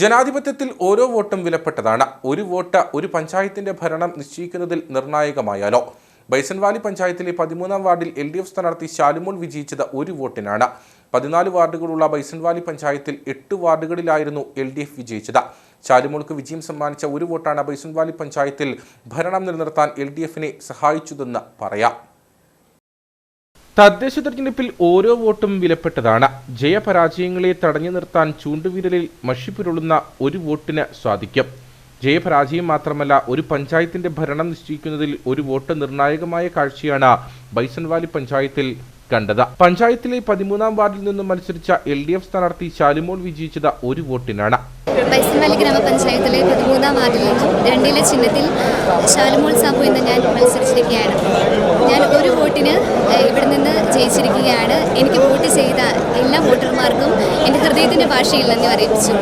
ജനാധിപത്യത്തിൽ ഓരോ വോട്ടും വിലപ്പെട്ടതാണ്. ഒരു വോട്ട് ഒരു പഞ്ചായത്തിന്റെ ഭരണം നിശ്ചയിക്കുന്നതിൽ നിർണായകമായാലോ? ബൈസൻവാലി പഞ്ചായത്തിലെ പതിമൂന്നാം വാർഡിൽ എൽ ഡി എഫ് സ്ഥാനാർത്ഥി ശാലുമോൾ വിജയിച്ചത് ഒരു വോട്ടിനാണ്. പതിനാല് വാർഡുകളുള്ള ബൈസൻവാലി പഞ്ചായത്തിൽ എട്ട് വാർഡുകളിലായിരുന്നു എൽ ഡി എഫ് വിജയിച്ചത്. ശാലുമോൾക്ക് വിജയം സമ്മാനിച്ച ഒരു വോട്ടാണ് ബൈസൻവാലി പഞ്ചായത്തിൽ ഭരണം നിലനിർത്താൻ എൽ ഡി എഫിനെ സഹായിച്ചതെന്ന് പറയാം. തദ്ദേശ തെരഞ്ഞെടുപ്പിൽ ഓരോ വോട്ടും വിലപ്പെട്ടതാണ്. ജയപരാജയങ്ങളെ തടഞ്ഞു നിർത്താൻ ചൂണ്ടുവിരലിൽ മഷിപ്പുരുളുന്ന ഒരു വോട്ടിന് സാധിക്കും ജയപരാജയം മാത്രമല്ല ഒരു പഞ്ചായത്തിന്റെ ഭരണം നിശ്ചയിക്കുന്നതിൽ ഒരു വോട്ട് നിർണായകമായ കാഴ്ചയാണ് ബൈസൺവാലി പഞ്ചായത്തിൽ കണ്ടത്. പഞ്ചായത്തിലെ പതിമൂന്നാം വാർഡിൽ നിന്നും മത്സരിച്ച എൽ ഡി എഫ് സ്ഥാനാർത്ഥി ശാലിമോൾ വിജയിച്ചത് ഒരു വോട്ടിനാണ്. ബൈസൺവാലി ഗ്രാമപഞ്ചായത്തിലെ പതിമൂന്നാം വാർഡിൽ നിന്നും രണ്ടിലെ ചിഹ്നത്തിൽ ശാലിമോൾ സാബു എന്ന് ഞാൻ മത്സരിച്ചിരിക്കുകയാണ്. വോട്ടിന് ഇവിടെ നിന്ന് ജയിച്ചിരിക്കുകയാണ്. എനിക്ക് വോട്ട് ചെയ്ത എല്ലാ വോട്ടർമാർക്കും എന്റെ ഹൃദയത്തിന്റെ ഭാഷയിൽ നന്ദി അറിയിച്ചു.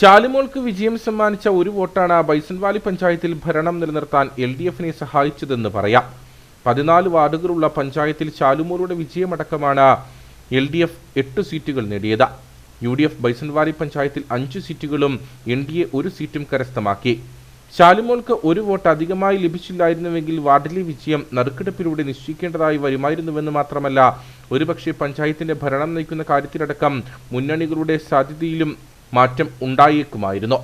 ശാലിമോൾക്ക് വിജയം സമ്മാനിച്ച ഒരു വോട്ടാണ് ബൈസൺവാലി പഞ്ചായത്തിൽ ഭരണം നിലനിർത്താൻ എൽ ഡി എഫിനെ സഹായിച്ചതെന്ന് പറയാം. പതിനാല് വാർഡുകളുള്ള പഞ്ചായത്തിൽ ശാലുമോളുടെ വിജയമടക്കമാണ് എൽ ഡി എഫ് എട്ട് സീറ്റുകൾ നേടിയത്. യു ഡി എഫ് ബൈസൺവാലി പഞ്ചായത്തിൽ അഞ്ച് സീറ്റുകളും എൻ ഡി എ ഒരു സീറ്റും കരസ്ഥമാക്കി. ശാലുമോൾക്ക് ഒരു വോട്ട് അധികമായി ലഭിച്ചില്ലായിരുന്നുവെങ്കിൽ വാർഡിലെ വിജയം നറുക്കെടുപ്പിലൂടെ നിശ്ചയിക്കേണ്ടതായി വരുമായിരുന്നുവെന്ന് മാത്രമല്ല ഒരുപക്ഷെ പഞ്ചായത്തിന്റെ ഭരണം നയിക്കുന്ന കാര്യത്തിലടക്കം മുന്നണികളുടെ സാധ്യതയിലും മാറ്റം ഉണ്ടായേക്കുമായിരുന്നു.